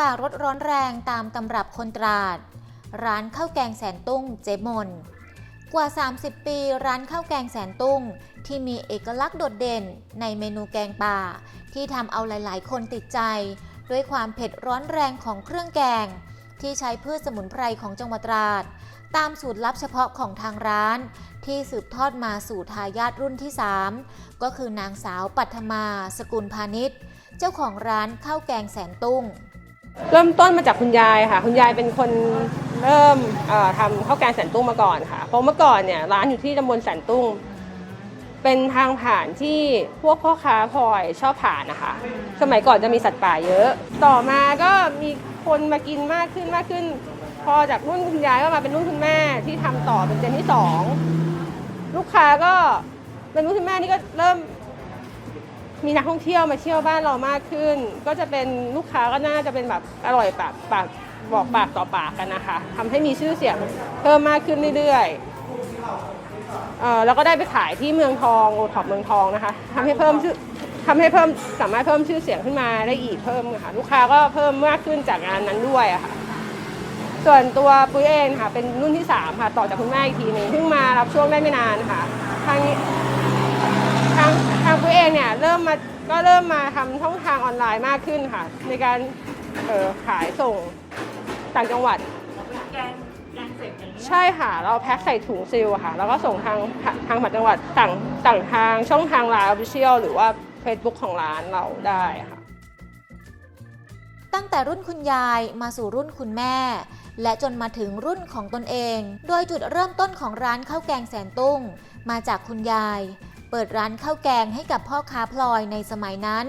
ป่ารสร้อนแรงตามตำรับคนตราด ร้านข้าวแกงแสนตุ้งเจมน กว่า 30 ปีร้านข้าวแกงแสนตุ้ง ที่มีเอกลักษณ์โดดเด่นในเมนูแกงป่า ที่ทำเอาหลาย ๆ คนติดใจ ด้วยความเผ็ดร้อนแรงของเครื่องแกง ที่ใช้พืชสมุนไพรของจังหวัดตราด ตามสูตรลับเฉพาะของทางร้าน ที่สืบทอดมาสู่ทายาทรุ่นที่ 3 ก็คือนางสาวปัทมา สกุลพาณิชย์ เจ้าของร้านข้าวแกงแสนตุ้ง เริ่มต้นมาจากคุณยายค่ะ คุณยายเป็นคนเริ่มทำข้าวแกงแสนตุ้งมาก่อนค่ะ เพราะเมื่อก่อนเนี่ยร้านอยู่ที่ตำบลแสนตุ้ง เป็นทางผ่านที่พวกพ่อค้าพลอยชอบผ่านนะคะ สมัยก่อนจะมีสัตว์ป่าเยอะ ต่อมาก็มีคนมากินมากขึ้นมากขึ้น พอจากรุ่นคุณยายก็มาเป็นรุ่นคุณแม่ที่ทำต่อเป็นเจนที่สองลูกค้าก็เป็นรุ่นคุณแม่นี่ก็เริ่ม มีนักท่องเที่ยวมาเที่ยวบ้านเรามากขึ้น ก็จะเป็นลูกค้าก็น่าจะเป็นแบบอร่อยปากปากบอกปากต่อปากกันนะคะทำให้มีชื่อเสียงเพิ่มมากขึ้นเรื่อยๆเอ่อแล้วก็ได้ไปขายที่เมืองทองโอท็อปเมืองทองนะคะทำให้เพิ่มชื่อทำให้เพิ่มสามารถเพิ่มชื่อเสียงขึ้นมาได้อีกเพิ่มค่ะลูกค้าก็เพิ่มมากขึ้นจากงานนั้นด้วยอะค่ะส่วนตัวปุ้ยเองค่ะเป็นรุ่นที่สามค่ะต่อจากคุณแม่อีกทีหนึงเพิ่งมารับช่วงได้ไม่นานค่ะทางนี้ง เองเนี่ยเริ่มมาก็เริ่มมาทำช่องทางออนไลน์มากขึ้นค่ะ ในการเอ่อขายส่งต่างจังหวัดใช่ค่ะ เราแพ็คใส่ถุงซิลค่ะ แล้วก็ส่งทางทางผ่านจังหวัดต่างต่างทางช่องทางไลน์ออฟฟิเชียลหรือว่า Facebook ของร้านเราได้ค่ะ ตั้งแต่รุ่นคุณยายมาสู่รุ่นคุณแม่ และจนมาถึงรุ่นของตนเอง โดยจุดเริ่มต้นของร้านข้าวแกงแสนตุ้ง มาจากคุณยาย เปิดร้านข้าวแกงให้กับพ่อค้าพลอยในสมัยนั้น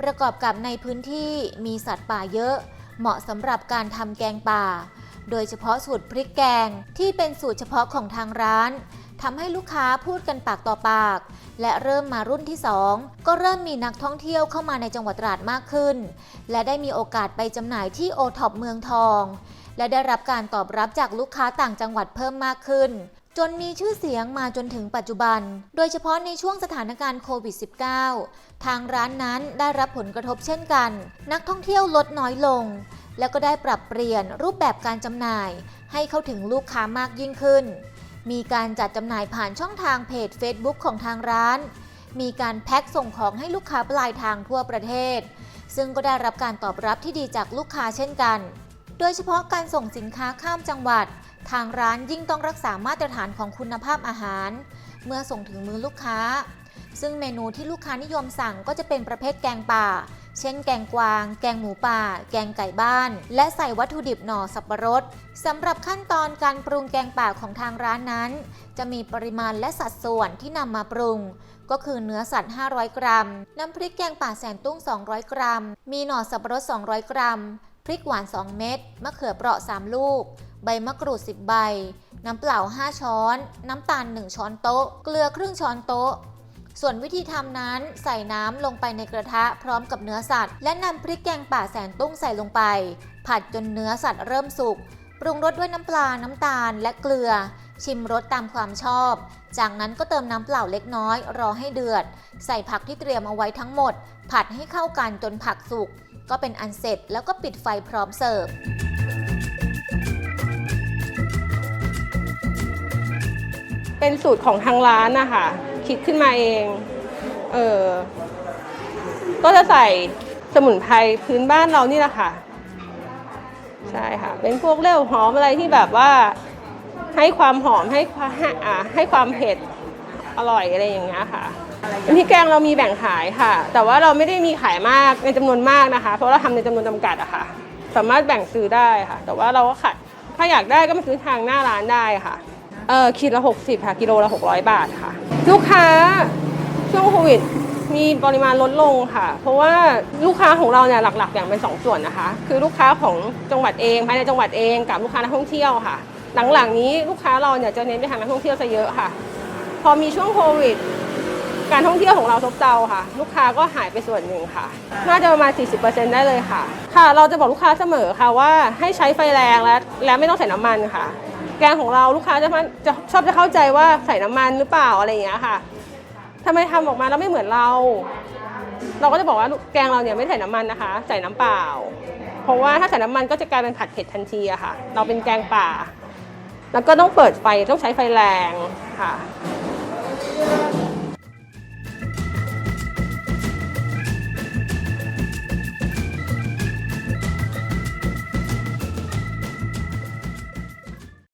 ประกอบกับในพื้นที่มีสัตว์ป่าเยอะ เหมาะสำหรับการทำแกงป่า โดยเฉพาะสูตรพริกแกงที่เป็นสูตรเฉพาะของทางร้านทำให้ลูกค้าพูดกันปากต่อปาก และเริ่มมารุ่นที่ 2 ก็เริ่มมีนักท่องเที่ยวเข้ามาในจังหวัดตราดมากขึ้น และได้มีโอกาสไปจำหน่ายที่โอท็อปเมืองทอง และได้รับการตอบรับจากลูกค้าต่างจังหวัดเพิ่มมากขึ้น จนมีชื่อเสียงมาจนถึงปัจจุบัน โดยเฉพาะในช่วงสถานการณ์โควิด -19 ทางร้านนั้นได้รับผลกระทบเช่นกัน นักท่องเที่ยวลดน้อยลง แล้วก็ได้ปรับเปลี่ยนรูปแบบการจำหน่าย ให้เข้าถึงลูกค้ามากยิ่งขึ้น มีการจัดจำหน่ายผ่านช่องทางเพจ Facebook ของทางร้าน มีการแพ็คส่งของให้ลูกค้าปลายทางทั่วประเทศ ซึ่งก็ได้รับการตอบรับที่ดีจากลูกค้าเช่นกัน โดยเฉพาะการส่งสินค้าข้ามจังหวัด ทางร้านยิ่งต้องรักษามาตรฐานของคุณภาพอาหาร เมื่อส่งถึงมือลูกค้า ซึ่งเมนูที่ลูกค้านิยมสั่งก็จะเป็นประเภทแกงป่า เช่นแกงกวาง แกงหมูป่า แกงไก่บ้าน และใส่วัตถุดิบหน่อสับปะรดสำหรับขั้นตอนการปรุงแกงป่าของทางร้านนั้น จะมีปริมาณและสัดส่วนที่นำมาปรุงก็คือเนื้อสัตว์ 500 กรัม น้ำพริกแกงป่าแสนตุ้ง 200 กรัม มีหน่อสับปะรด 200 กรัม พริกหวาน 2 เม็ด มะเขือเปราะ 3 ลูก ใบมะกรูด 10 ใบ น้ำเปล่า 5 ช้อน น้ำตาล 1 ช้อนโต๊ะ เกลือครึ่งช้อนโต๊ะ ส่วนวิธีทำนั้นใส่น้ำลงไปในกระทะพร้อมกับเนื้อสัตว์ และนำพริกแกงป่าแสนตุ้งใส่ลงไป ผัดจนเนื้อสัตว์เริ่มสุก ปรุงรสด้วยน้ำปลา น้ำตาล และเกลือ ชิมรสตามความชอบ จากนั้นก็เติมน้ำเปล่าเล็กน้อย รอให้เดือด ใส่ผักที่เตรียมเอาไว้ทั้งหมด ผัดให้เข้ากันจนผักสุก ก็เป็นอันเสร็จแล้วก็ปิดไฟพร้อมเสิร์ฟเป็นสูตรของทางร้านนะคะคิดขึ้นมาเอง เออก็จะใส่สมุนไพรพื้นบ้านเรานี่แหละค่ะ ใช่ค่ะ เป็นพวกเลี้ยวหอมอะไรที่แบบว่า ให้ความหอมให้ความอ่าให้ความเผ็ด อร่อยอะไรอย่างเงี้ยค่ะพริกแกงเรามีแบ่งขายค่ะ แต่ว่าเราไม่ได้มีขายมากในจำนวนมากนะคะ เพราะเราทำในจำนวนจำกัดอะค่ะ สามารถแบ่งซื้อได้ค่ะ แต่ว่าเราก็ขายถ้าอยากได้ก็มาซื้อทางหน้าร้านได้ค่ะเออขีดละ 60 ค่ะกิโลละ 600 บาทค่ะ ลูกค้าช่วงโควิดมีปริมาณลดลงค่ะ เพราะว่าลูกค้าของเราเนี่ยหลักๆแบ่างเป็น 2 ส่วนนะคะ คือลูกค้าของจังหวัดเองภายในจังหวัดเองกับลูกค้านักท่องเที่ยวค่ะ หลังๆนี้ลูกค้าเราเนี่ยจะเน้นไปทางนักท่องเที่ยวซะเยอะค่ะ พอมีช่วงโควิด การท่องเที่ยวของเราซบเซาค่ะ ลูกค้าก็หายไปส่วนหนึ่งค่ะ น่าจะประมาณ 40%ได้เลยค่ะ ค่ะ เราจะบอกลูกค้าเสมอค่ะว่าให้ใช้ไฟแรงและและไม่ต้องใส่น้ำมันค่ะ แกงของเราลูกค้าจะมันจะชอบจะเข้าใจว่าใส่น้ำมันหรือเปล่าอะไรอย่างเงี้ยค่ะทำไมทำออกมาแล้วไม่เหมือนเรา เราก็จะบอกว่าแกงเราเนี่ยไม่ใส่น้ำมันนะคะ ใส่น้ำเปล่า เพราะว่าถ้าใส่น้ำมันก็จะกลายเป็นผัดเผ็ดทันทีอะค่ะ เราเป็นแกงป่า แล้วก็ต้องเปิดไฟต้องใช้ไฟแรงค่ะ